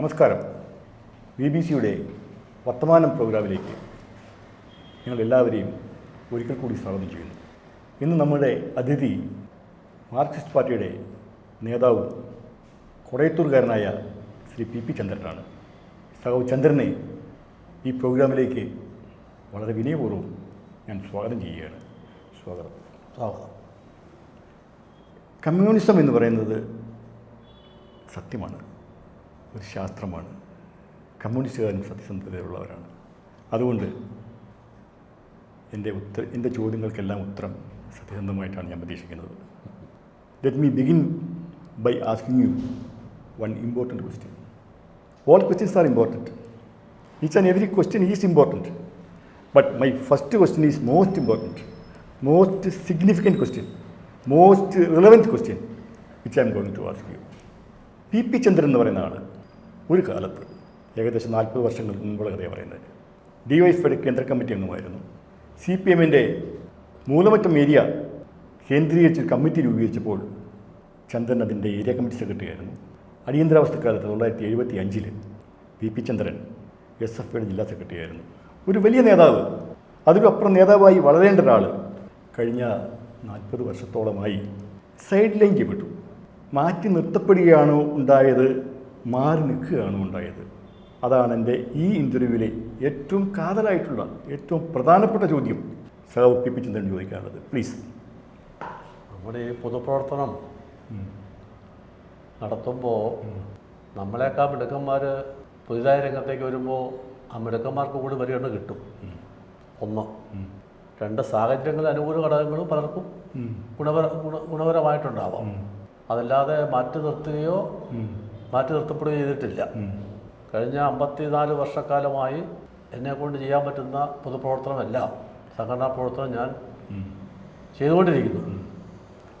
നമസ്കാരം. B B സിയുടെ വർത്തമാനം പ്രോഗ്രാമിലേക്ക് നിങ്ങൾ എല്ലാവരെയും ഒരിക്കൽ കൂടി സ്വാഗതം ചെയ്യുന്നു ഇന്ന് നമ്മുടെ അതിഥി മാർക്സിസ്റ്റ് പാർട്ടിയുടെ നേതാവും കൊടയത്തൂർകാരനായ ശ്രീ പി പി ചന്ദ്രനാണ്. സഹോ ചന്ദ്രനെ ഈ പ്രോഗ്രാമിലേക്ക് വളരെ വിനയപൂർവം ഞാൻ സ്വാഗതം ചെയ്യുകയാണ്. സ്വാഗതം. സ്വാഗതം. കമ്മ്യൂണിസം എന്ന് പറയുന്നത് സത്യമാണ്. ഒരു ശാസ്ത്രമാണ്. കമ്മ്യൂണിസ്റ്റുകാരും സത്യസന്ധതയുള്ളവരാണ്. അതുകൊണ്ട് എന്റെ ഉത്തര എന്റെ ചോദ്യങ്ങൾക്കെല്ലാം ഉത്തരം സത്യസന്ധമായിട്ടാണ് ഞാൻ പ്രതീക്ഷിക്കുന്നത്. Let me begin by asking you one important question all questions are important each and every question is important but my first question is most important most significant question most relevant question which I'm going to ask you P P Chandran എന്ന് പറയുന്ന ആൾ ഒരു കാലത്ത് ഏകദേശം നാൽപ്പത് വർഷങ്ങൾക്ക് മുമ്പുള്ള കഥയാണ് പറയുന്നത്. ഡി വൈ എഫ് കേന്ദ്ര കമ്മിറ്റി അംഗമായിരുന്നു. സി പി എമ്മിന്റെ മൂലമറ്റം ഏരിയ കേന്ദ്രീകരിച്ച് കമ്മിറ്റി രൂപീകരിച്ചപ്പോൾ ചന്ദ്രൻ അതിന്റെ ഏരിയ കമ്മിറ്റി സെക്രട്ടറി ആയിരുന്നു. അടിയന്തരാവസ്ഥക്കാലത്ത് തൊള്ളായിരത്തി എഴുപത്തി അഞ്ചിൽ P P Chandran S F ഐയുടെ ജില്ലാ സെക്രട്ടറി ആയിരുന്നു. ഒരു വലിയ നേതാവ് അതിലപ്പുറം നേതാവായി വളരേണ്ട ഒരാൾ കഴിഞ്ഞ നാൽപ്പത് വർഷത്തോളമായി സൈഡ് ലൈൻ ചെയ്യപ്പെട്ടു. മാറ്റി നിർത്തപ്പെടുകയാണോ ഉണ്ടായത് മാറി നിൽക്കുകയാണ് ഉണ്ടായത്. അതാണ് എന്റെ ഈ ഇന്റർവ്യൂവിലെ ഏറ്റവും കാതലായിട്ടുള്ള ഏറ്റവും പ്രധാനപ്പെട്ട ചോദ്യം. സഹ പി പി ചന്ദ്രൻ ചോദിക്കാനുള്ളത്? പ്ലീസ് നമ്മുടെ ഈ പൊതുപ്രവർത്തനം നടത്തുമ്പോൾ നമ്മളെക്കാൾ മിടുക്കന്മാർ പുതിയതായ രംഗത്തേക്ക് വരുമ്പോൾ ആ മിടുക്കന്മാർക്ക് കൂടി പരിഗണന കിട്ടും. ഒന്ന്. രണ്ട് സാഹചര്യങ്ങൾ അനുകൂല ഘടകങ്ങളും പലർക്കും ഗുണപര ഗുണ ഗുണപരമായിട്ടുണ്ടാവാം. അതല്ലാതെ മാറ്റി നിർത്തുകയോ മാറ്റി നിർത്തപ്പെടുകയും ചെയ്തിട്ടില്ല. കഴിഞ്ഞ അമ്പത്തിനാല് വർഷക്കാലമായി എന്നെ കൊണ്ട് ചെയ്യാൻ പറ്റുന്ന പൊതുപ്രവർത്തനമെല്ലാം സംഘടനാ പ്രവർത്തനം ഞാൻ ചെയ്തുകൊണ്ടിരിക്കുന്നു.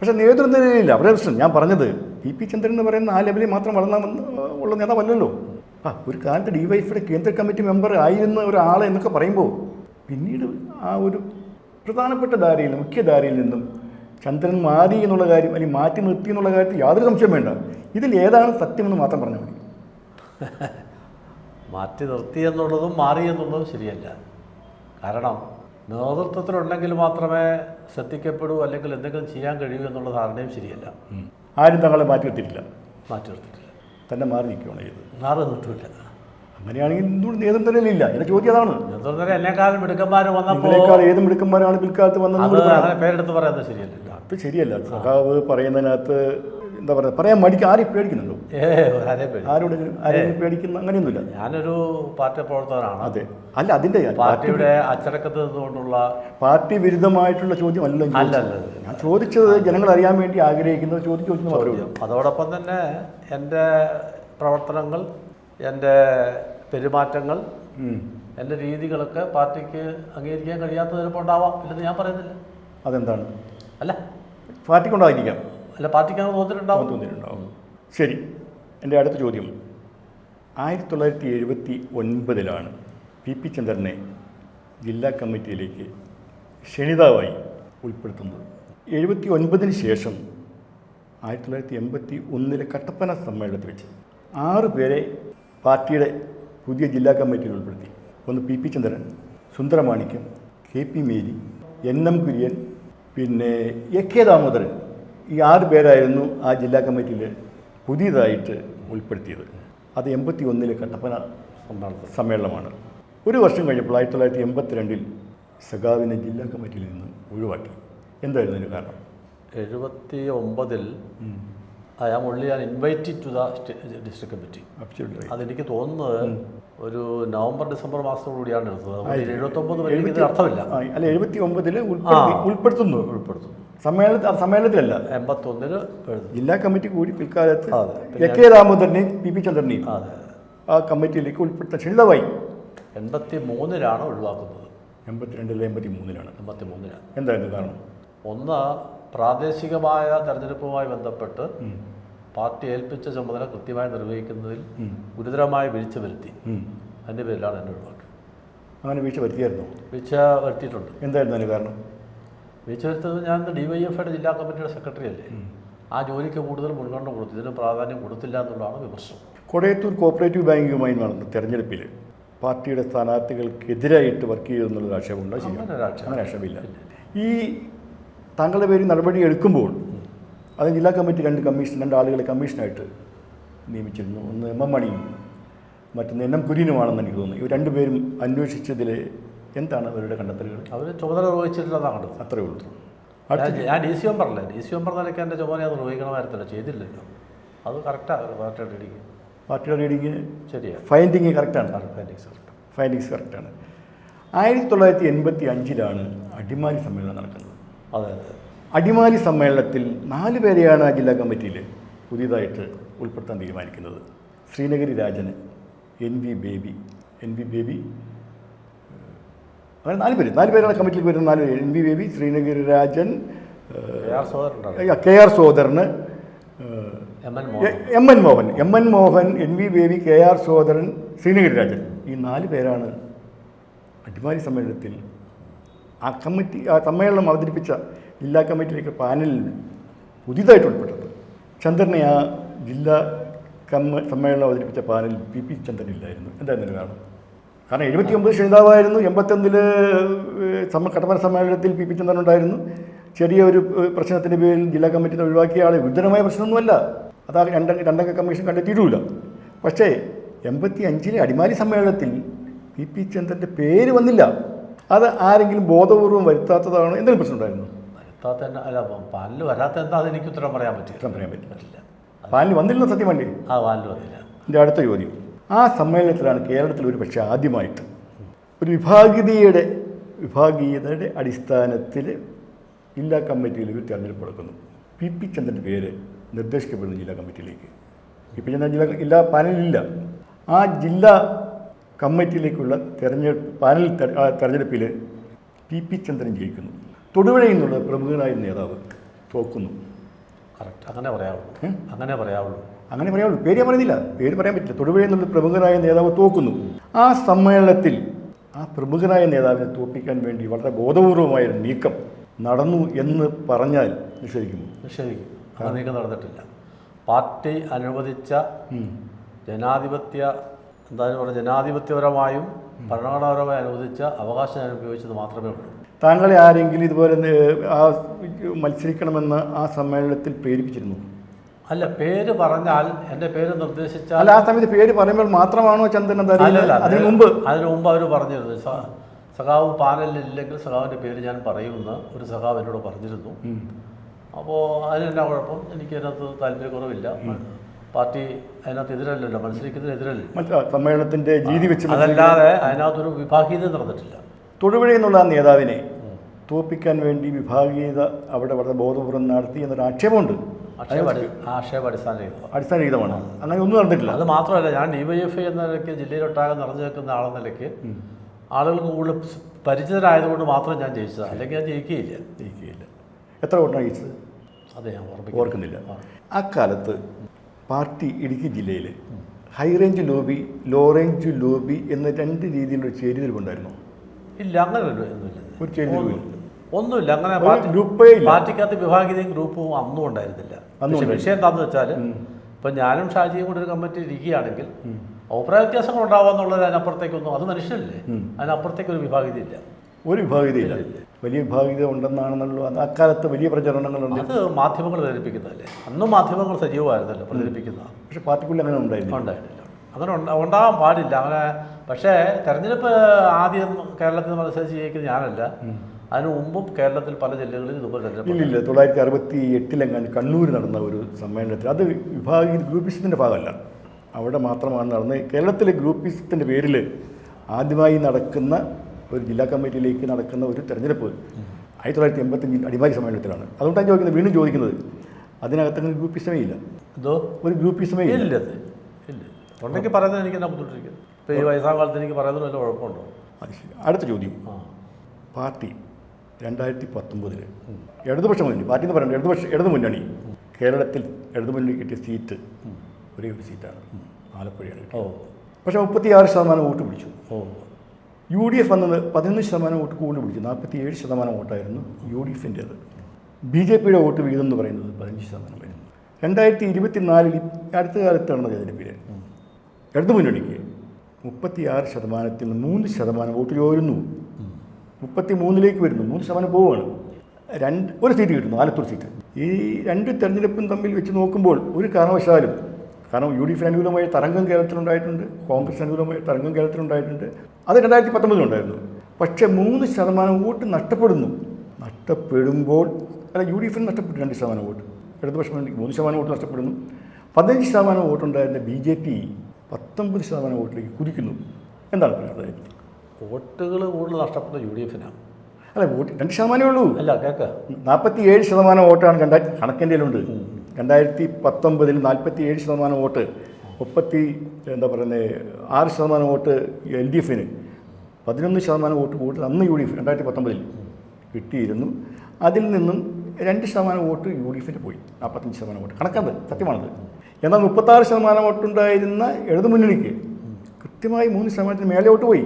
പക്ഷേ നേതൃത്വം തന്നെയില്ല അവരെ പ്രശ്നം ഞാൻ പറഞ്ഞത് പി പി ചന്ദ്രൻ എന്ന് പറയുന്ന ആ ലെവലിൽ മാത്രം വളർന്ന ഉള്ള നേതാവല്ലല്ലോ. ആ ഒരു കാലത്ത് ഡി വൈഫിയുടെ കേന്ദ്ര കമ്മിറ്റി മെമ്പർ ആയിരുന്ന ഒരാളെ എന്നൊക്കെ പറയുമ്പോൾ പിന്നീട് ആ ഒരു പ്രധാനപ്പെട്ട ധാരയിൽ മുഖ്യധാരയിൽ നിന്നും ചന്ദ്രൻ മാറി എന്നുള്ള കാര്യം അല്ലെങ്കിൽ മാറ്റി നിർത്തി എന്നുള്ള കാര്യത്തിൽ യാതൊരു സംശയം വേണ്ട. ഇതിൽ ഏതാണ് സത്യമെന്ന് മാത്രം പറഞ്ഞാൽ മതി. മാറ്റി നിർത്തി എന്നുള്ളതും മാറി എന്നുള്ളതും ശരിയല്ല. കാരണം നേതൃത്വത്തിലുണ്ടെങ്കിൽ മാത്രമേ ശ്രദ്ധിക്കപ്പെടൂ അല്ലെങ്കിൽ എന്തെങ്കിലും ചെയ്യാൻ കഴിയൂ എന്നുള്ള ധാരണയും ശരിയല്ല. ആരും തങ്ങളെ മാറ്റി നിർത്തിയിട്ടില്ല. മാറ്റി നിർത്തിയിട്ടില്ല. തന്നെ മാറി നിൽക്കുകയാണ് ചെയ്തത്. മാറി നിർത്തില്ല അങ്ങനെയാണെങ്കിൽ എന്തുകൊണ്ട് നേതൃത്വ നിലയിലില്ല എന്റെ ചോദ്യം അതാണ്. നേതൃത്വത്തിൽ എന്നെക്കാളും മിടുക്കന്മാർ വന്നപ്പോൾ ഏത് മിടുക്കന്മാരാണ് പിൽക്കാലത്ത് വന്നത് പേരെടുത്ത് പറയുന്നത് ശരിയല്ല. അത് ശരിയല്ല. സഖാവ് പറയുന്നതിനകത്ത് എന്താ പറയുക പറയാൻ മടിക്ക് ആരെയും പേടിക്കുന്നുണ്ടോ? ഏ ആരെയും പേടി ആരോടെങ്കിലും ആരെയും പേടിക്കുന്ന അങ്ങനെയൊന്നുമില്ല. ഞാനൊരു പാർട്ടി പ്രവർത്തകനാണ്. അതെ. അല്ല അതിന്റെ പാർട്ടിയുടെ അച്ചടക്കത്തിൽ നിന്നുകൊണ്ടുള്ള പാർട്ടി വിരുദ്ധമായിട്ടുള്ള ചോദ്യം അല്ല അല്ല ഞാൻ ചോദിച്ചത് ജനങ്ങൾ അറിയാൻ വേണ്ടി ആഗ്രഹിക്കുന്ന ചോദിച്ചു ചോദിക്കുന്ന അതോടൊപ്പം തന്നെ എന്റെ പ്രവർത്തനങ്ങൾ എന്റെ പെരുമാറ്റങ്ങൾ എന്റെ രീതികളൊക്കെ പാർട്ടിക്ക് അംഗീകരിക്കാൻ കഴിയാത്ത ചിലപ്പോൾ ഉണ്ടാവാം. ഇല്ലെന്ന് ഞാൻ പറയുന്നില്ല. അതെന്താണ്? അല്ല പാർട്ടിക്കൊണ്ടായിരിക്കാം. അല്ല പാർട്ടിക്കാണ് തോന്നിയിട്ടുണ്ടാവും. തോന്നിയിട്ടുണ്ടാവും. ശരി എന്റെ അടുത്ത ചോദ്യം. ആയിരത്തി തൊള്ളായിരത്തി എഴുപത്തി ഒൻപതിലാണ് പി പി ചന്ദ്രനെ ജില്ലാ കമ്മിറ്റിയിലേക്ക് ക്ഷണിതാവായി ഉൾപ്പെടുത്തുന്നത്. എഴുപത്തി ഒൻപതിന് ശേഷം ആയിരത്തി തൊള്ളായിരത്തി എൺപത്തി ഒന്നിലെ കട്ടപ്പന സമ്മേളനത്തിൽ വെച്ച് ആറ് പേരെ പാർട്ടിയുടെ പുതിയ ജില്ലാ കമ്മിറ്റിയിൽ ഉൾപ്പെടുത്തി. ഒന്ന് P P Chandran Sundaramanikyam K P Mary N M Kurian പിന്നെ എ കെ ദാമോദരൻ ഈ ആറ് പേരായിരുന്നു ആ ജില്ലാ കമ്മിറ്റിയിൽ പുതിയതായിട്ട് ഉൾപ്പെടുത്തിയത്. അത് എൺപത്തി ഒന്നിലെ കട്ടപ്പന സമ്മേളനത്തിൽ സമ്മേളനമാണ്. ഒരു വർഷം കഴിഞ്ഞപ്പോൾ ആയിരത്തി തൊള്ളായിരത്തി എൺപത്തിരണ്ടിൽ സഖാവിനെ ജില്ലാ കമ്മിറ്റിയിൽ നിന്ന് ഒഴിവാക്കി. എന്തായിരുന്നു അതിന് കാരണം? എഴുപത്തി ഒമ്പതിൽ I am only an invited to the district committee അത് എനിക്ക് അതെനിക്ക് തോന്നുന്നത് ഒരു നവംബർ ഡിസംബർ മാസത്തോടുകൂടിയാണ് എടുത്തത് എഴുപത്തൊമ്പത് വരെ ഇതിന് അർത്ഥമില്ല അല്ല എഴുപത്തി ഒമ്പതിൽ ഉൾപ്പെടുത്തുന്നു. ഉൾപ്പെടുത്തുന്നു. സമ്മേളനത്തിൽ ആ സമ്മേളനത്തിലല്ല. എൺപത്തൊന്നിൽ ജില്ലാ കമ്മിറ്റി കൂടി പിൽക്കാലത്ത്. എ കെ രാമോദരനെയും പി പി ചന്ദ്രനെയും ആ കമ്മിറ്റിയിലേക്ക് ഉൾപ്പെടുത്താൻ ക്ഷണിതമായി. എൺപത്തി മൂന്നിലാണ് ഒഴിവാക്കുന്നത്. എൺപത്തിരണ്ടിലെ എൺപത്തി മൂന്നിലാണ് എൺപത്തി മൂന്നിലാണ് എന്തായിരുന്നു കാരണം? ഒന്ന് പ്രാദേശികമായ തെരഞ്ഞെടുപ്പുമായി ബന്ധപ്പെട്ട് പാർട്ടി ഏൽപ്പിച്ച ചുമതല കൃത്യമായി നിർവഹിക്കുന്നതിൽ ഗുരുതരമായ വീഴ്ച വരുത്തി. അതിന്റെ പേരിലാണ് എന്നെ ഒഴിവാക്കി. അങ്ങനെ വീഴ്ച വരുത്തിയായിരുന്നു? വീഴ്ച വരുത്തിയിട്ടുണ്ട്. എന്തായിരുന്നു അതിന് കാരണം? വീഴ്ച വരുത്തത് ഞാൻ ഡി വൈ എഫ് ഐയുടെ ജില്ലാ കമ്മിറ്റിയുടെ സെക്രട്ടറി അല്ലേ ആ ജോലിക്ക് കൂടുതൽ മുൻഗണന കൊടുത്തു. ഇതിന് പ്രാധാന്യം കൊടുത്തില്ല എന്നുള്ളതാണ് വിമർശനം. കൊടയത്തൂർ കോപ്പറേറ്റീവ് ബാങ്കുമായി നടന്ന തെരഞ്ഞെടുപ്പിൽ പാർട്ടിയുടെ സ്ഥാനാർത്ഥികൾക്കെതിരായിട്ട് വർക്ക് ചെയ്തെന്നുള്ളൊരു ആക്ഷേപമുണ്ടോ ശരിയാണ് അങ്ങനെ ഒരു ആക്ഷേപം. അങ്ങനെ ആക്ഷേപമില്ല ഈ താങ്കളുടെ പേര് നടപടി എടുക്കുമ്പോൾ അത് ജില്ലാ കമ്മിറ്റി രണ്ട് കമ്മീഷൻ രണ്ട് ആളുകളെ കമ്മീഷനായിട്ട് നിയമിച്ചിരുന്നു. ഒന്ന് എം എം മണിയും മറ്റൊന്ന് എൻ എം കുര്യനുമാണെന്ന് എനിക്ക് തോന്നുന്നു. ഇവർ രണ്ടുപേരും അന്വേഷിച്ചതിൽ എന്താണ് അവരുടെ കണ്ടെത്തലുകൾ? അവർ ചുമതല നിർവഹിച്ചിട്ടില്ലെന്നാണ് കണ്ടത് അത്രേ ഉള്ളൂ. ഞാൻ ഡി സി എം പറഞ്ഞില്ല. ഡി സി എം പറഞ്ഞാലൊക്കെ എന്റെ ചുമതല അത് നിർവഹിക്കണമായിരുന്നല്ലോ. ചെയ്തില്ലല്ലോ. അത് കറക്റ്റാണ് പാർട്ടിയുടെ റീഡിങ് പാർട്ടിയുടെ റീഡിങ് ശരിയാണ് ഫൈൻഡിങ് കറക്റ്റാണ് ഫൈൻഡിങ്സ് ഫൈൻഡിങ്സ് കറക്റ്റാണ് ആയിരത്തി തൊള്ളായിരത്തി എൺപത്തി അഞ്ചിലാണ് അടിമാലി സമ്മേളനം നടക്കുന്നത്. അതെ അതെ. അടിമാലി സമ്മേളനത്തിൽ നാല് പേരെയാണ് ആ ജില്ലാ കമ്മിറ്റിയിൽ പുതിയതായിട്ട് ഉൾപ്പെടുത്താൻ തീരുമാനിക്കുന്നത്. ശ്രീനഗരി രാജന് N V Baby N V Baby അങ്ങനെ നാല് പേര്. നാല് പേരാണ് കമ്മിറ്റിയിൽ വരുന്ന നാല് പേര്. N V Baby Srinagari Rajan K R സോദറിന് K R സോദരന് M N Mohan. M N Mohan M N Mohan N V Baby K R Sodaran Srinagari Rajan. ഈ നാല് പേരാണ് അടിമാലി സമ്മേളനത്തിൽ ആ കമ്മിറ്റി ആ സമ്മേളനം അവതരിപ്പിച്ച ജില്ലാ കമ്മിറ്റിയിലേക്ക് പാനലിൽ പുതിയതായിട്ട് ഉൾപ്പെട്ടത്. ചന്ദ്രനെ ആ ജില്ലാ കമ്മ സമ്മേളനം അവതരിപ്പിച്ച പാനലിൽ പി പി ചന്ദ്രൻ ഇല്ലായിരുന്നു. എന്തായിരുന്നു കാരണം? കാരണം എഴുപത്തി ഒമ്പത് ക്ഷണിതാവായിരുന്നു എൺപത്തൊന്നിൽ സമ കട്ടപ്പന സമ്മേളനത്തിൽ പി പി ചന്ദ്രൻ ഉണ്ടായിരുന്നു. ചെറിയ ഒരു പ്രശ്നത്തിന്റെ പേരിൽ ജില്ലാ കമ്മിറ്റിയിൽ ഒഴിവാക്കിയ ആൾ ഗുരുതരമായ പ്രശ്നമൊന്നുമല്ല. അത് ആ രണ്ടംഗ രണ്ടംഗ കമ്മീഷൻ കണ്ടെത്തിയിട്ടില്ല. പക്ഷേ എൺപത്തി അഞ്ചിലെ അടിമാലി സമ്മേളനത്തിൽ പി പി ചന്ദ്രന്റെ പേര് വന്നില്ല. അത് ആരെങ്കിലും ബോധപൂർവം വരുത്താത്തതാണ്? എന്തെങ്കിലും പ്രശ്നം ഉണ്ടായിരുന്നു? വരുത്താത്ത അല്ല പാലിൽ വരാത്ത എന്താ അതെനിക്ക് ഉത്തരം പറയാൻ പറ്റില്ല. ഉത്തരം പറയാൻ പറ്റില്ല. പാലിൽ വന്നില്ല സത്യമല്ലേ ആ പാലിൽ വന്നില്ല. എന്റെ അടുത്ത ചോദ്യം. ആ സമ്മേളനത്തിലാണ് കേരളത്തിൽ ഒരു പക്ഷേ ആദ്യമായിട്ട് ഒരു വിഭാഗീയതയുടെ വിഭാഗീയതയുടെ അടിസ്ഥാനത്തിൽ ജില്ലാ കമ്മിറ്റിയിൽ ഒരു തെരഞ്ഞെടുപ്പ് നടക്കുന്നു. പി പി ചന്ദ്രന്റെ പേര് നിർദ്ദേശിക്കപ്പെടുന്നു ജില്ലാ കമ്മിറ്റിയിലേക്ക്. പി പി ചന്ദ്രൻ ജില്ലാ ജില്ലാ പാനലിലില്ല. ആ ജില്ലാ കമ്മിറ്റിയിലേക്കുള്ള തെരഞ്ഞെടുപ്പ് പാനൽ തെരഞ്ഞെടുപ്പിൽ പി പി ചന്ദ്രൻ ജയിക്കുന്നു. തൊടുപുഴയിൽ നിന്നുള്ള പ്രമുഖനായ നേതാവ് തോക്കുന്നു. കറക്റ്റ് അങ്ങനെ പറയാവുള്ളൂ? അങ്ങനെ പറയാവുള്ളൂ. അങ്ങനെ പറയാവുള്ളൂ. പേര് ഞാൻ പറയുന്നില്ല പേര് പറയാൻ പറ്റില്ല. തൊടുപുഴയിൽ നിന്നുള്ള പ്രമുഖനായ നേതാവ് തോക്കുന്നു. ആ സമ്മേളനത്തിൽ ആ പ്രമുഖനായ നേതാവിനെ തോൽപ്പിക്കാൻ വേണ്ടി വളരെ ബോധപൂർവമായ ഒരു നീക്കം നടന്നു എന്ന് പറഞ്ഞാൽ നിഷേധിക്കുന്നു. നിഷേധിക്കും നീക്കം നടന്നിട്ടില്ല. പാർട്ടി അനുവദിച്ച ജനാധിപത്യ എന്തായാലും പറഞ്ഞ ജനാധിപത്യപരമായും ഭരണഘടനാപരമായി അനുവദിച്ച അവകാശം ഞാൻ ഉപയോഗിച്ചത് മാത്രമേ ഉള്ളൂ. താങ്കളെ ആരെങ്കിലും ഇതുപോലെ ആ മത്സരിക്കണമെന്ന് ആ സമ്മേളനത്തിൽ പ്രേരിപ്പിച്ചിരുന്നു അല്ല പേര് പറഞ്ഞാൽ എന്റെ പേര് നിർദ്ദേശിച്ചാൽ അല്ല ആ സമയത്ത് പേര് പറയുമ്പോൾ മാത്രമാണോ ചന്ദൻ? അതിനു മുമ്പ്? അതിനു മുമ്പ് അവർ പറഞ്ഞിരുന്നു. സഖാവ് പാനലില്ലെങ്കിൽ സഖാവിന്റെ പേര് ഞാൻ പറയുമെന്ന് ഒരു സഖാവ് എന്നോട് പറഞ്ഞിരുന്നു. അപ്പോൾ അപ്പോൾ അതിനെന്നാ കുഴപ്പം? എനിക്കതിനകത്ത് താല്പര്യക്കുറവില്ല. പാർട്ടി അതിനകത്ത് എതിരല്ലല്ലോ മത്സരിക്കുന്നതിന് എതിരല്ല? മറ്റ് ആ സമ്മേളനത്തിന്റെ രീതി വെച്ച് അതല്ലാതെ അതിനകത്തൊരു വിഭാഗീയത നടന്നിട്ടില്ല. തൊടുപുഴയിൽ നിന്നുള്ള ആ നേതാവിനെ തോപ്പിക്കാൻ വേണ്ടി വിഭാഗീയത അവിടെ വളരെ ബോധപൂർവം നടത്തി എന്നൊരു ആക്ഷേപമുണ്ട്. ആക്ഷേപ അടി- ആക്ഷേപ അടിസ്ഥാനരഹിതമാണ്. അങ്ങനെ ഒന്നും നടന്നിട്ടില്ല. അത് മാത്രമല്ല ഞാൻ ഡി വൈ എഫ് ഐ എന്ന നിലയ്ക്ക് ജില്ലയിലൊട്ടാകെ നിറഞ്ഞു നിൽക്കുന്ന ആളെന്ന നിലയ്ക്ക് ആളുകൾക്ക് കൂടുതൽ പരിചിതരായതുകൊണ്ട് മാത്രം ഞാൻ ജയിച്ചതാണ് അല്ലെങ്കിൽ ഞാൻ ജയിക്കുകയില്ല. ജയിക്കുകയില്ല. എത്ര വോട്ടാണ് ജയിച്ചത്? അതെ ഞാൻ ഓർക്കുന്നില്ല. ആ അക്കാലത്ത് പാർട്ടി ഇടുക്കി ജില്ലയിൽ high range lobby low range lobby എന്ന രണ്ട് രീതിയിലുള്ള ചേരിതിരിവുണ്ടായിരുന്നു ഇല്ല അങ്ങനെ ഒരു ചേരിതിരിവില്ല ഒന്നുമില്ല അങ്ങനെ ഗ്രൂപ്പേ പാർട്ടിക്കകത്ത് വിഭാഗീയതയും ഗ്രൂപ്പും അന്നും ഉണ്ടായിരുന്നില്ല. പക്ഷേ വിഷയം എന്താണെന്ന് വെച്ചാൽ ഇപ്പം ഞാനും ഷാജിയും കൂടെ ഒരു കമ്മിറ്റി ഇരിക്കുകയാണെങ്കിൽ അഭിപ്രായ വ്യത്യാസങ്ങൾ ഉണ്ടാവുക എന്നുള്ളത് അതിനപ്പുറത്തേക്കൊന്നും അത് മനുഷ്യനല്ലേ? അതിനപ്പുറത്തേക്ക് ഒരു വിഭാഗീയത ഇല്ല ഒരു വിഭാഗീയതയില്ല വലിയ വിഭാഗീയത ഉണ്ടെന്നാണെന്നുള്ള. അക്കാലത്ത് വലിയ പ്രചരണങ്ങളുണ്ട്. അത് മാധ്യമങ്ങൾ പ്രചരിപ്പിക്കുന്നതല്ലേ? അന്നും മാധ്യമങ്ങൾ സജീവമായിരുന്നല്ലോ പ്രചരിപ്പിക്കുന്ന. പക്ഷേ പാർട്ടിക്കുള്ളിൽ അങ്ങനെ ഉണ്ടായിരുന്നില്ല ഉണ്ടായിട്ടില്ല. അങ്ങനെ ഉണ്ട- ഉണ്ടാകാൻ പാടില്ല. അങ്ങനെ പക്ഷേ തെരഞ്ഞെടുപ്പ് ആദ്യം കേരളത്തിൽ മത്സരിച്ച് ജയിക്കുന്ന ഞാനല്ല. അതിനു മുമ്പും കേരളത്തിൽ പല ജില്ലകളിൽ ഇതുപോലെ തെരഞ്ഞെടുപ്പ് ഇല്ലില്ല. തൊള്ളായിരത്തി അറുപത്തി എട്ടിലെങ്ങാണ്ട് കണ്ണൂർ നടന്ന ഒരു സമ്മേളനത്തിൽ. അത് വിഭാഗീയ ഗ്രൂപ്പിസത്തിന്റെ ഭാഗമല്ല. അവിടെ മാത്രമാണ് നടന്നത്. കേരളത്തിലെ ഗ്രൂപ്പിസത്തിന്റെ പേരിൽ ആദ്യമായി നടക്കുന്ന ഒരു ജില്ലാ കമ്മിറ്റിയിലേക്ക് നടക്കുന്ന ഒരു തെരഞ്ഞെടുപ്പ് ആയിരത്തി തൊള്ളായിരത്തി എൺപത്തഞ്ചിൽ അടിമാലി സമ്മേളനത്തിലാണ്. അതുകൊണ്ടാണ് ചോദിക്കുന്നത് വീണ്ടും ചോദിക്കുന്നത്. അതിനകത്ത് ഗ്രൂപ്പിസമേ ഇല്ല എന്തോ? ഒരു ഗ്രൂപ്പിസമേ ഇല്ല ഇല്ല തൊണ്ടയ്ക്ക് പറയുന്നത് എനിക്ക് എന്നാ ബുദ്ധിമുട്ടിരിക്കുന്നത് ഇപ്പോൾ ഈ എനിക്ക് പറയുന്നത് വല്ല കുഴപ്പമുണ്ടോ? അത് ശരി. അടുത്ത ചോദ്യം. പാർട്ടി രണ്ടായിരത്തി പത്തൊമ്പതിൽ ഇടതുപക്ഷ മുന്നണി പാർട്ടി എന്ന് പറയുന്നത് ഇടതുപക്ഷ ഇടതു മുന്നണി കേരളത്തിൽ ഇടതു മുന്നണി കിട്ടിയ സീറ്റ് ഒരേ ഒരു സീറ്റാണ്. ആലപ്പുഴയാണ് ഓ. പക്ഷേ പക്ഷേ മുപ്പത്തിയാറ് ശതമാനം വോട്ട് പിടിച്ചു. ഓ. യു ഡി എഫ് വന്നത് പതിനൊന്ന് ശതമാനം വോട്ട് കൂടുതൽ പിടിച്ചു നാൽപ്പത്തി ഏഴ് ശതമാനം വോട്ടായിരുന്നു യു ഡി എഫിന്റേത്. ബി ജെ പിയുടെ വോട്ട് വീതം എന്ന് പറയുന്നത് പതിനഞ്ച് ശതമാനം വരുന്നു രണ്ടായിരത്തി ഇരുപത്തിനാലിൽ അടുത്ത കാലത്ത് നടന്ന തെരഞ്ഞെടുപ്പിൽ ഇടതു മുന്നണിക്ക് മുപ്പത്തിയാറ് ശതമാനത്തിൽ നിന്ന് മൂന്ന് ശതമാനം വോട്ട് ചോരുന്നു. മുപ്പത്തി മൂന്നിലേക്ക് വരുന്നു. മൂന്ന് ശതമാനം പോവുകയാണ് രണ്ട് ഒരു സീറ്റ് കിട്ടുന്നു. ആലത്തൂർ സീറ്റ്. ഈ രണ്ട് തെരഞ്ഞെടുപ്പും തമ്മിൽ വെച്ച് നോക്കുമ്പോൾ ഒരു കാരണവശാലും കാരണം യു ഡി എഫിന് അനുകൂലമായ തരംഗം കേരളത്തിലുണ്ടായിട്ടുണ്ട് കോൺഗ്രസ് അനുകൂലമായ തരംഗം കേരളത്തിലുണ്ടായിട്ടുണ്ട് അത് രണ്ടായിരത്തി പത്തൊമ്പതിലുണ്ടായിരുന്നു പക്ഷേ മൂന്ന് ശതമാനം വോട്ട് നഷ്ടപ്പെടുന്നു. നഷ്ടപ്പെടുമ്പോൾ അല്ല യു ഡി എഫിന് നഷ്ടപ്പെട്ടു രണ്ട് ശതമാനം വോട്ട്. ഇടതുപക്ഷം മൂന്ന് ശതമാനം വോട്ട് നഷ്ടപ്പെടുന്നു. പതിനഞ്ച് ശതമാനം വോട്ടുണ്ടായിരുന്ന ബി ജെ പി പത്തൊമ്പത് ശതമാനം വോട്ടിലേക്ക് കുതിക്കുന്നു. എന്താണ് പറയുന്നത് വോട്ടുകൾ കൂടുതൽ നഷ്ടപ്പെട്ട യു ഡി എഫിനാണ് അല്ല വോട്ട് രണ്ട് ശതമാനമേ ഉള്ളൂ. അല്ല കേൾക്ക നാൽപ്പത്തി ഏഴ് ശതമാനം വോട്ടാണ് രണ്ടായിരത്തി കണക്കിന്റെ ഉണ്ട് രണ്ടായിരത്തി പത്തൊമ്പതിൽ നാൽപ്പത്തി ഏഴ് ശതമാനം വോട്ട് മുപ്പത്തി എന്താ പറയുന്നത് ആറ് ശതമാനം വോട്ട് എൽ ഡി എഫിന്. പതിനൊന്ന് ശതമാനം വോട്ട് കൂടുതൽ അന്ന് യു ഡി എഫ് രണ്ടായിരത്തി പത്തൊമ്പതിൽ കിട്ടിയിരുന്നു. അതിൽ നിന്നും രണ്ട് ശതമാനം വോട്ട് യു ഡി എഫിന്റെ പോയി നാൽപ്പത്തഞ്ച് ശതമാനം വോട്ട്. കണക്കാണ് സത്യമാണത്. എന്നാൽ മുപ്പത്താറ് ശതമാനം വോട്ടുണ്ടായിരുന്ന ഇടതുമുന്നണിക്ക് കൃത്യമായി മൂന്ന് ശതമാനത്തിന് മേലെ വോട്ട് പോയി.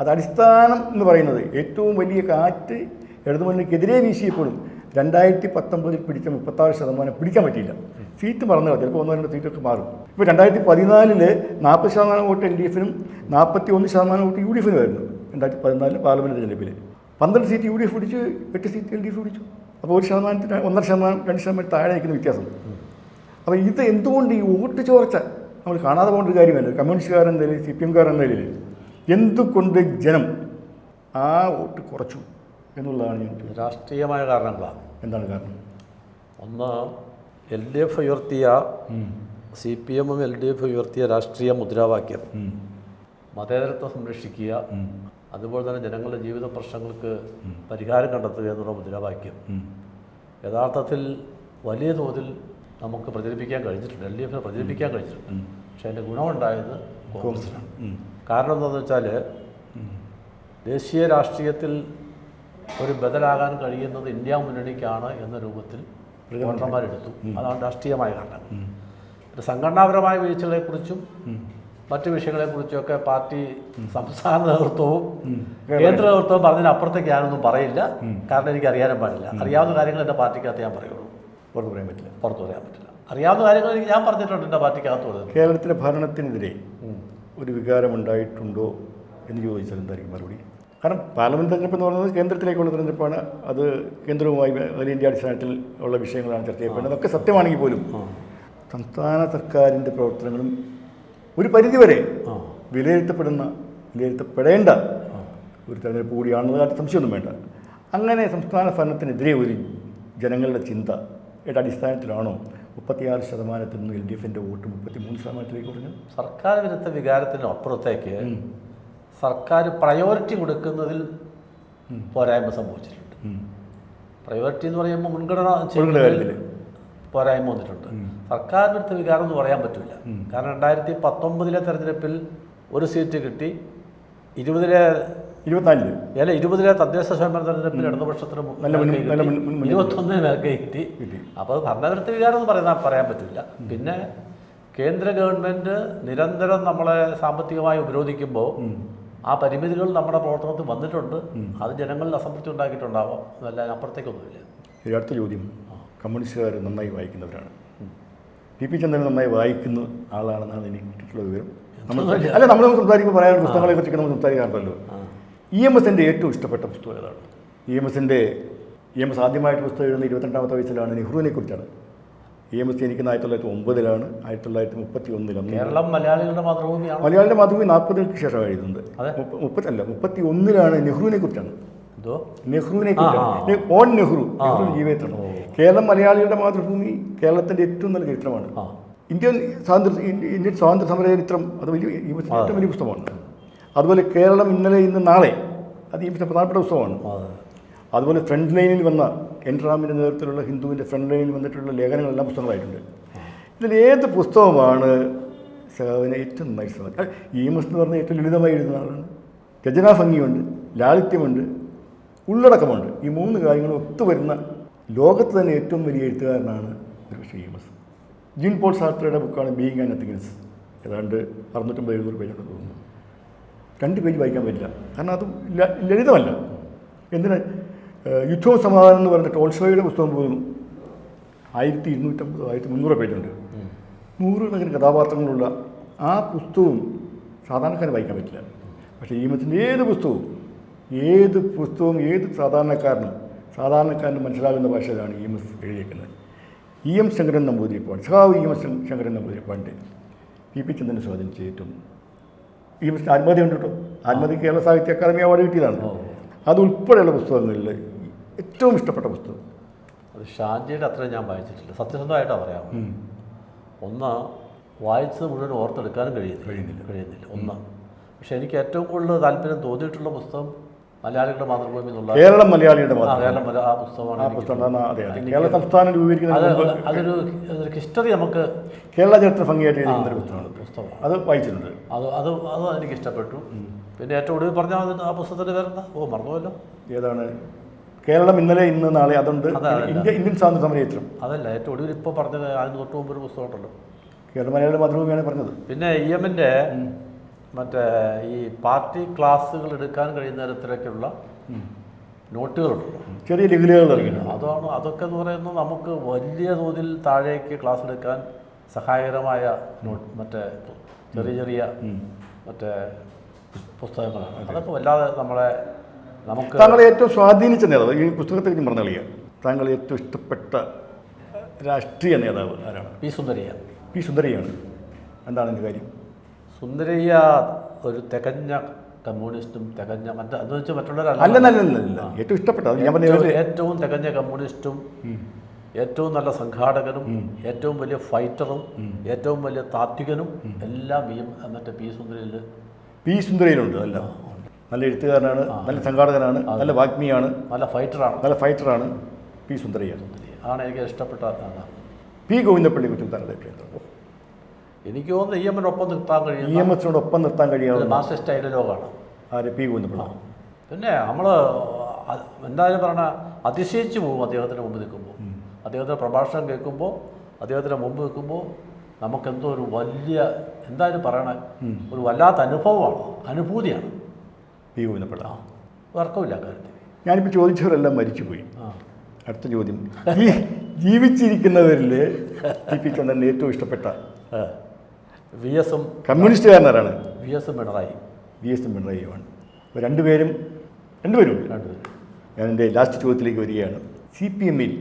അത് അടിസ്ഥാനം എന്ന് പറയുന്നത് ഏറ്റവും വലിയ കാറ്റ് ഇടതുമുന്നണിക്കെതിരെ വീശിയപ്പോഴും രണ്ടായിരത്തി പത്തൊമ്പതിൽ പിടിച്ച മുപ്പത്താറ് ശതമാനം പിടിക്കാൻ പറ്റിയില്ല. സീറ്റ് മറന്നു ചിലപ്പോൾ ഒന്നോ രണ്ടോ സീറ്റൊക്കെ മാറും. ഇപ്പോൾ രണ്ടായിരത്തി പതിനാലിൽ നാൽപ്പത് ശതമാനം വോട്ട് എൽ ഡി എഫിനും നാൽപ്പത്തി ഒന്ന് ശതമാനം വോട്ട് യു ഡി എഫിനും ആയിരുന്നു. രണ്ടായിരത്തി പതിനാലിൽ പാർലമെന്റ് തെരഞ്ഞെടുപ്പിൽ പന്ത്രണ്ട് സീറ്റ് യു ഡി എഫ് പിടിച്ചു എട്ട് സീറ്റ് എൽ ഡി എഫ് പിടിച്ചു. അപ്പോൾ ഒരു ശതമാനത്തിന് ഒന്നര ശതമാനം രണ്ട് ശതമാനം താഴെ നിൽക്കുന്ന വ്യത്യാസം. അപ്പോൾ ഇത് എന്തുകൊണ്ട് ഈ വോട്ട് ചോർച്ച? നമ്മൾ കാണാതെ പോകേണ്ട ഒരു കാര്യമല്ല. കമ്മ്യൂണിസ്റ്റുകാരൻ നിലയിൽ സി പി എംകാരൻ നിലയിൽ എന്തുകൊണ്ട് ജനം ആ വോട്ട് കുറച്ചു എന്നുള്ളതാണ് ഞാൻ രാഷ്ട്രീയമായ കാരണങ്ങളാണ്. എന്താണ് കാരണം? ഒന്ന് എൽ ഡി എഫ് ഉയർത്തിയ സി പി എമ്മും എൽ ഡി എഫ് ഉയർത്തിയ രാഷ്ട്രീയ മുദ്രാവാക്യം. മതേതരത്വം സംരക്ഷിക്കുക. അതുപോലെ തന്നെ ജനങ്ങളുടെ ജീവിത പ്രശ്നങ്ങൾക്ക് പരിഹാരം കണ്ടെത്തുക എന്നുള്ള മുദ്രാവാക്യം. യഥാർത്ഥത്തിൽ വലിയ തോതിൽ നമുക്ക് പ്രചരിപ്പിക്കാൻ കഴിഞ്ഞിട്ടുണ്ട്. എൽ ഡി എഫിനെ പ്രചരിപ്പിക്കാൻ കഴിഞ്ഞിട്ടുണ്ട്. പക്ഷേ അതിന്റെ ഗുണമുണ്ടായത് കോൺഗ്രസിനാണ്. കാരണം എന്താണെന്ന് വെച്ചാൽ ദേശീയ രാഷ്ട്രീയത്തിൽ ഒരു ബദലാകാൻ കഴിയുന്നത് ഇന്ത്യ മുന്നണിക്കാണ് എന്ന രൂപത്തിൽ വോട്ടർമാരെടുത്തു അതാണ് രാഷ്ട്രീയമായ കാരണം സംഘടനാപരമായ വീഴ്ചകളെക്കുറിച്ചും മറ്റു വിഷയങ്ങളെക്കുറിച്ചൊക്കെ പാർട്ടി സംസ്ഥാന നേതൃത്വവും കേന്ദ്ര നേതൃത്വവും പറഞ്ഞതിനപ്പുറത്തേക്ക് ഞാനൊന്നും പറയില്ല. കാരണം എനിക്ക് അറിയാനും പാടില്ല. അറിയാവുന്ന കാര്യങ്ങൾ എന്റെ പാർട്ടിക്കകത്ത് ഞാൻ പറയുള്ളൂ. പുറത്ത് പറയാൻ പറ്റില്ല. പുറത്ത് പറയാൻ പറ്റില്ല. അറിയാവുന്ന കാര്യങ്ങൾ എനിക്ക് ഞാൻ പറഞ്ഞിട്ടുണ്ട് എന്റെ പാർട്ടിക്കകത്ത് പറഞ്ഞത് കേരളത്തിലെ ഭരണത്തിനെതിരെ ഒരു വികാരമുണ്ടായിട്ടുണ്ടോ എന്ന് ചോദിച്ചാൽ എന്തായിരിക്കും മറുപടി? കാരണം പാർലമെന്റ് തെരഞ്ഞെടുപ്പ് എന്ന് പറയുന്നത് കേന്ദ്രത്തിലേക്കുള്ള തെരഞ്ഞെടുപ്പാണ്. അത് കേന്ദ്രവുമായി ഇന്ത്യ അടിസ്ഥാനത്തിൽ ഉള്ള വിഷയങ്ങളാണ് ചർച്ച ചെയ്യപ്പെടുന്നത്. അതൊക്കെ സത്യമാണെങ്കിൽ പോലും സംസ്ഥാന സർക്കാരിന്റെ പ്രവർത്തനങ്ങളും ഒരു പരിധിവരെ വിലയിരുത്തപ്പെടുന്ന വിലയിരുത്തപ്പെടേണ്ട ഒരു തെരഞ്ഞെടുപ്പ് കൂടിയാണെന്നത് കാര്യത്തിൽ സംശയമൊന്നും വേണ്ട. അങ്ങനെ സംസ്ഥാന ഭരണത്തിനെതിരെ ഒരു ജനങ്ങളുടെ ചിന്ത യുടെ അടിസ്ഥാനത്തിലാണോ? മുപ്പത്തിയാറ് ശതമാനത്തിൽ നിന്ന് എൽ ഡി എഫിന്റെ വോട്ട് മുപ്പത്തി മൂന്ന് ശതമാനത്തിലേക്ക് കുറഞ്ഞു. സർക്കാർ വിരുദ്ധ വികാരത്തിന് അപ്പുറത്തേക്ക് സർക്കാർ പ്രയോറിറ്റി കൊടുക്കുന്നതിൽ പോരായ്മ സംഭവിച്ചിട്ടുണ്ട്. പ്രയോറിറ്റി എന്ന് പറയുമ്പോൾ മുൻഗണന പോരായ്മ വന്നിട്ടുണ്ട്. വിരുദ്ധ വികാരം എന്ന് പറയാൻ പറ്റില്ല. കാരണം രണ്ടായിരത്തി പത്തൊമ്പതിലെ തെരഞ്ഞെടുപ്പിൽ ഒരു സീറ്റ് കിട്ടി. ഇരുപതിലെ ഇരുപത്തിനാലിൽ. അല്ല ഇരുപതിലെ തദ്ദേശ സ്വയംഭരണ തെരഞ്ഞെടുപ്പിൽ ഇടതുപക്ഷത്തിന് ഇരുപത്തൊന്നിനൊക്കെ കിട്ടി. അപ്പോൾ ഭരണവിരുദ്ധ വികാരം എന്ന് പറയുന്ന പറയാൻ പറ്റില്ല. പിന്നെ കേന്ദ്ര ഗവൺമെന്റ് നിരന്തരം നമ്മളെ സാമ്പത്തികമായി ഉപരോധിക്കുമ്പോൾ ആ പരിമിതികൾ നമ്മുടെ പ്രവർത്തനത്തിൽ വന്നിട്ടുണ്ട്. അത് ജനങ്ങളിൽ അസംതൃപ്തി ഉണ്ടാക്കിയിട്ടുണ്ടാവാം. അതല്ല അപ്പുറത്തേക്കൊന്നുമില്ല. ഒരു അടുത്ത ചോദ്യം കമ്മ്യൂണിസ്റ്റുകാർ നന്നായി വായിക്കുന്നവരാണ്. പി പി ചന്ദ്രൻ നന്നായി വായിക്കുന്ന ആളാണെന്നാണ് എനിക്ക് കിട്ടിയിട്ടുള്ള വിവരം. നമ്മൾ അല്ല? നമ്മൾ സംസാരിക്കുമ്പോൾ പറയാൻ പുസ്തകങ്ങളെ കുറിച്ചൊക്കെ നമ്മൾ സംസാരിക്കാറുണ്ടല്ലോ. ഇ എം എസിന്റെ ഏറ്റവും ഇഷ്ടപ്പെട്ട പുസ്തകം ഏതാണ്? ഇ എം എസിന്റെ ഇ എം എസ് ആദ്യമായിട്ട് പുസ്തകം എഴുതുന്ന ഇരുപത്തിരണ്ടാമത്തെ വയസ്സിലാണ് നെഹ്റുവിനെ കുറിച്ചാണ് ഇ എം എസ് ജനിക്കുന്ന ആയിരത്തി തൊള്ളായിരത്തി ഒമ്പതിലാണ് ആയിരത്തി തൊള്ളായിരത്തി മുപ്പത്തി ഒന്നിലാണ് കേരളം മലയാളികളുടെ മാതൃഭൂമിയാണ്. മലയാളിയുടെ മാതൃഭൂമി നാൽപ്പതുകൾക്ക് ശേഷം എഴുതുന്നത് മുപ്പത്തല്ല മുപ്പത്തി ഒന്നിലാണ് നെഹ്റുവിനെ കുറിച്ചാണ്. എന്തോ? നെഹ്റുവിനെ കുറിച്ചാണ്. ഓൺ നെഹ്റു നെഹ്റു ജീവിതത്തിലാണ് കേരളം മലയാളികളുടെ മാതൃഭൂമി കേരളത്തിന്റെ ഏറ്റവും നല്ല ചരിത്രമാണ്. ഇന്ത്യൻ സ്വാതന്ത്ര്യ ഇന്ത്യ- ഇന്ത്യൻ സ്വാതന്ത്ര്യ സമര ചരിത്രം അത് വലിയ ഏറ്റവും വലിയ പുസ്തകമാണ്. അതുപോലെ കേരളം ഇന്നലെ ഇന്ന് നാളെ അത് ഈ പ്രധാനപ്പെട്ട പുസ്തകമാണ്. അതുപോലെ ഫ്രണ്ട് ലൈനിൽ വന്ന എൻ റാമിന്റെ നേതൃത്വത്തിലുള്ള ഹിന്ദുവിന്റെ ഫ്രണ്ട് ലൈനിൽ വന്നിട്ടുള്ള ലേഖനങ്ങളെല്ലാം പുസ്തകമായിട്ടുണ്ട് ഇതിൽ ഏത് പുസ്തകമാണ് സഹോദരനെ ഏറ്റവും നന്നായി ഈ എം എന്ന് പറഞ്ഞാൽ ഏറ്റവും ലളിതമായി എഴുതുന്ന ആളാണ്. രചനാഭംഗിയുണ്ട് ലാളിത്യമുണ്ട് ഉള്ളടക്കമുണ്ട്. ഈ മൂന്ന് കാര്യങ്ങളും ഒത്തുവരുന്ന ലോകത്ത് തന്നെ ഏറ്റവും വലിയ എഴുത്തുകാരനാണ് ഒരു പക്ഷേ ഈ മസ് ജീൻ പോൾ സാർത്രയുടെ ബുക്കാണ് ബീയിങ് ആൻഡ് നത്തിങ്സ് ഏതാണ്ട് അറുന്നൂറ്റമ്പത് എഴുന്നൂറ് പേജുണ്ട് തോന്നുന്നു. രണ്ട് പേജ് വായിക്കാൻ പറ്റില്ല. കാരണം അത് ലളിതമല്ല. എന്തിന്? യുദ്ധവും സമാധാനം എന്ന് പറഞ്ഞ ടോൾസോയുടെ പുസ്തകം പോലും ആയിരത്തി ഇരുന്നൂറ്റമ്പത് ആയിരത്തി മുന്നൂറ് പേജുണ്ട് നൂറുകണക്കിന് കഥാപാത്രങ്ങളുള്ള ആ പുസ്തകവും സാധാരണക്കാരെ വായിക്കാൻ പറ്റില്ല. പക്ഷേ ഈ മത്തിന്റെ ഏത് പുസ്തകവും ഏത് പുസ്തകവും ഏത് സാധാരണക്കാരനും സാധാരണക്കാരന് മനസ്സിലാകുന്ന ഭാഷയിലാണ് ഇ എം എസ് എഴുതിയിരിക്കുന്നത് ഇ എം ശങ്കരൻ നമ്പൂതിരിപ്പാട് സഹാവ് ഇ എം എസ് ശങ്കരൻ നമ്പൂതിരിപ്പാടിന്റെ പി പി ചന്ദ്രനെ സ്വാധീനിച്ച ഏറ്റവും ഇ എം ആത്മഹത്യ ഉണ്ട് കേട്ടോ ആത്മഹത്യ കേരള സാഹിത്യ അക്കാദമി അവാർഡ് കിട്ടിയതാണ്. അതുൾപ്പെടെയുള്ള അത് ഉൾപ്പെടെയുള്ള പുസ്തകങ്ങളിൽ ഏറ്റവും ഇഷ്ടപ്പെട്ട പുസ്തകം. അത് ഷാജിയുടെ അത്രയും ഞാൻ വായിച്ചിട്ടില്ല. സത്യസന്ധമായിട്ടാണ് പറയാം. ഒന്ന് വായിച്ചത് മുഴുവൻ ഓർത്തെടുക്കാനും കഴിയുന്നില്ല. കഴിയുന്നില്ല. കഴിയുന്നില്ല. ഒന്ന് പക്ഷെ എനിക്ക് ഏറ്റവും കൂടുതൽ താല്പര്യം തോന്നിയിട്ടുള്ള പുസ്തകം മലയാളികളുടെ മാതൃഭൂമി എന്നുള്ള കേരളം മലയാളിയുടെ കേരളം ആ പുസ്തകമാണ് ആ കേരള സംസ്ഥാനം മുമ്പ് അതൊരു അതൊരു ഹിസ്റ്ററി നമുക്ക് കേരള ചരിത്ര ഭംഗിയായിട്ട് എഴുതുന്ന ഒരു പുസ്തകമാണ്. അത് വായിച്ചിട്ടുണ്ട്. അത് അത് അത് എനിക്ക് ഇഷ്ടപ്പെട്ടു. പിന്നെ ഏറ്റവും ഒടുവിൽ പറഞ്ഞാൽ ആ പുസ്തകത്തിന്റെ പേരെന്താ? ഓ മറന്നുമല്ലോ ഏതാണ്? കേരളം ഇന്നലെ ഇന്ന് നാളെ അതുണ്ട്. അതെ, അതെ. ഇന്ത്യ ഇന്ത്യൻ സ്വാതന്ത്ര്യ സമരചരിത്രം അതല്ല ഏറ്റവും ഒടുവിൽ ഇപ്പോൾ പറഞ്ഞത് അതിന് തൊട്ട് മുമ്പ് ഒരു പുസ്തകമുണ്ടല്ലോ. കേരള മലയാളിയുടെ മാതൃഭൂമിയാണ് പറഞ്ഞത്. പിന്നെ ഇ എമ്മിന്റെ മറ്റേ ഈ പാർട്ടി ക്ലാസ്സുകൾ എടുക്കാൻ കഴിയുന്ന തരത്തിലൊക്കെയുള്ള നോട്ടുകളുണ്ടല്ലോ ചെറിയ ഇറങ്ങി അതാണ് അതൊക്കെ എന്ന് പറയുന്നത് നമുക്ക് വലിയ തോതിൽ താഴേക്ക് ക്ലാസ് എടുക്കാൻ സഹായകരമായ നോട്ട് മറ്റേ ചെറിയ ചെറിയ മറ്റേ പുസ്തകങ്ങളാണ്. അതൊക്കെ വല്ലാതെ നമ്മളെ നമുക്ക് താങ്കളെ ഏറ്റവും സ്വാധീനിച്ച നേതാവ് ഈ പുസ്തകത്തെ കുറിച്ച് പറഞ്ഞ കളിയാണ് താങ്കൾ ഏറ്റവും ഇഷ്ടപ്പെട്ട രാഷ്ട്രീയ നേതാവ് ആരാണ്? പി സുന്ദരയ്യ. പി സുന്ദരയ്യാണ്. എന്താണ് എന്റെ കാര്യം? സുന്ദരയ്യ ഒരു തികഞ്ഞ കമ്മ്യൂണിസ്റ്റും തികഞ്ഞ മറ്റേ എന്ന് വെച്ചാൽ മറ്റുള്ളവരല്ല. ഏറ്റവും ഇഷ്ടപ്പെട്ട അത് ഞാൻ ഏറ്റവും- തികഞ്ഞ കമ്മ്യൂണിസ്റ്റും ഏറ്റവും നല്ല സംഘാടകനും ഏറ്റവും വലിയ ഫൈറ്ററും ഏറ്റവും വലിയ താത്വികനും എല്ലാം ഈ മറ്റേ പി സുന്ദരയിൽ പി സുന്ദരയിലുണ്ട് അല്ല. നല്ല എഴുത്തുകാരനാണ് നല്ല സംഘാടകനാണ് നല്ല വാഗ്മിയാണ്. നല്ല ഫൈറ്ററാണ്. നല്ല ഫൈറ്ററാണ് പി സുന്ദരയ്യ. ആണ് എനിക്ക് ഇഷ്ടപ്പെട്ട പി ഗോവിന്ദപ്പള്ളി അഭിപ്രായം എന്താണ്? എനിക്ക് തോന്നുന്നു ഇ എമ്മിനൊപ്പം നിർത്താൻ കഴിയും ഇ എം എസിനോടൊപ്പം നിർത്താൻ കഴിയാവുന്ന മാർക്സിസ്റ്റ് ഡയലോഗാണ് ആര്? പി ഗോവിന്ദപ്പള്ളി. പിന്നെ നമ്മൾ എന്തായാലും പറഞ്ഞ അതിശയിച്ചു പോകും അദ്ദേഹത്തിന് മുമ്പ് നിൽക്കുമ്പോൾ. അദ്ദേഹത്തിന്റെ പ്രഭാഷണം കേൾക്കുമ്പോൾ അദ്ദേഹത്തിന്റെ മുമ്പ് നിൽക്കുമ്പോൾ നമുക്കെന്തോ ഒരു വലിയ എന്തായാലും പറയണ ഒരു വല്ലാത്ത അനുഭവമാണ് അനുഭൂതിയാണ്. പി ഗോവിന്ദപ്പിള്ള വർക്കമില്ല കാര്യത്തിൽ. ഞാനിപ്പോൾ ചോദിച്ചവരെല്ലാം മരിച്ചുപോയി. അടുത്ത ചോദ്യം. ജീവിച്ചിരിക്കുന്നവരിൽ ടി പി ചന്ദ്രൻ ഏറ്റവും ഇഷ്ടപ്പെട്ട വി എസും കമ്മ്യൂണിസ്റ്റുകാരനാരാണ് വി എസും പിണറായി. V S പിണറായിയുമാണ്. അപ്പോൾ രണ്ടുപേരും രണ്ടുപേരും. രണ്ടുപേരും. ഞാൻ എന്റെ ലാസ്റ്റ് ചോദ്യത്തിലേക്ക് വരികയാണ്. സി പി എമ്മിൽ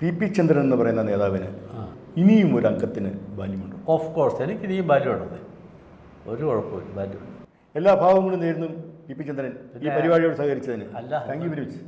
പി പി ചന്ദ്രൻ എന്ന് പറയുന്ന നേതാവിന് ഇനിയും ഒരു അംഗത്തിന് ബാല്യമുണ്ട്? ഓഫ് കോഴ്സ് എനിക്ക് ഇനിയും ബാല്യമുണ്ട്. ഒരു കുഴപ്പമില്ല ബാല്യമുണ്ട്. എല്ലാ ഭാവങ്ങളും നേരുന്നു. പി പി ചന്ദ്രൻ ഈ പരിപാടിയോട് സഹകരിച്ചതിന് അല്ല. Thank you very much